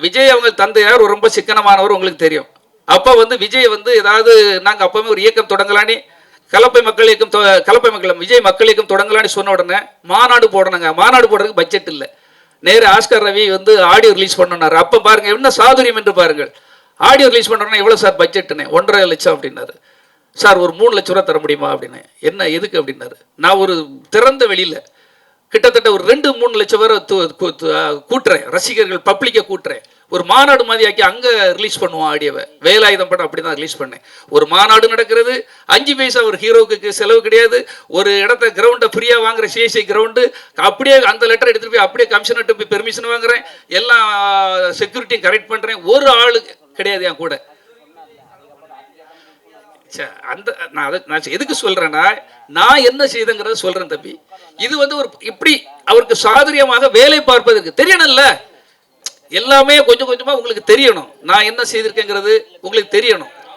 விஜய் அவங்க தந்தையார் ஒரு ரொம்ப சிக்கனமானவர் உங்களுக்கு தெரியும். அப்போ வந்து விஜய் வந்து ஏதாவது நாங்கள் அப்போவுமே ஒரு இயக்கம் தொடங்கலான்னு கலப்பை மக்கள் இயக்கம் தொ- கலப்பை மக்கள் விஜய் மக்கள் இயக்கம் தொடங்கலான்னு சொன்ன உடனே மாநாடு போடணுங்க. மாநாடு போடுறதுக்கு பட்ஜெட் இல்லை. நேரு ஆஸ்கர் ரவி வந்து ஆடியோ ரிலீஸ் பண்ணனாரு. அப்போ பாருங்க என்ன சாதுரியம் என்று பாருங்கள். ஆடியோ ரிலீஸ் பண்ணுறோன்னா எவ்வளோ சார் பட்ஜெட்டுன்னு ஒன்றரை லட்சம் அப்படின்னாரு. சார் ஒரு மூணு லட்ச ரூபா தர முடியுமா அப்படின்னு. என்ன எதுக்கு அப்படின்னாரு. நான் ஒரு திறந்த வெளியில் கிட்டத்தட்ட ஒரு ரெண்டு மூணு லட்சம் பேரை கூட்டுறேன். ரசிகர்கள் பப்ளிக்கை கூட்டுறேன். ஒரு மாநாடு மாதிரியாக்கி அங்கே ரிலீஸ் பண்ணுவோம் ஆடியோவை. வேலாயுதம் படம் அப்படி தான் ரிலீஸ் பண்ணேன். ஒரு மாநாடு நடக்கிறது. அஞ்சு பைசா ஒரு ஹீரோவுக்கு செலவு கிடையாது. ஒரு இடத்த கிரவுண்டை ஃப்ரீயாக வாங்குற சிஎஸ்ஐ கிரவுண்டு அப்படியே அந்த லெட்டர் எடுத்துகிட்டு போய் அப்படியே கமிஷனர்கிட்ட போய் பெர்மிஷன் வாங்குறேன். எல்லா செக்யூரிட்டியும் கரெக்ட் பண்ணுறேன் ஒரு ஆள் கிடையாது என் கூட. அந்த நான் அதை நான் எதுக்கு சொல்கிறேன்னா நான் என்ன செய்தங்கிறத சொல்கிறேன் தம்பி. இது வந்து ஒரு இப்படி அவருக்கு சாதுரியமாக வேலை பார்ப்பதற்கு தெரியணும்ல. எல்லாமே கொஞ்சம் கொஞ்சமாக உங்களுக்கு தெரியணும். நான் என்ன செய்திருக்கேங்கிறது உங்களுக்கு தெரியணும்.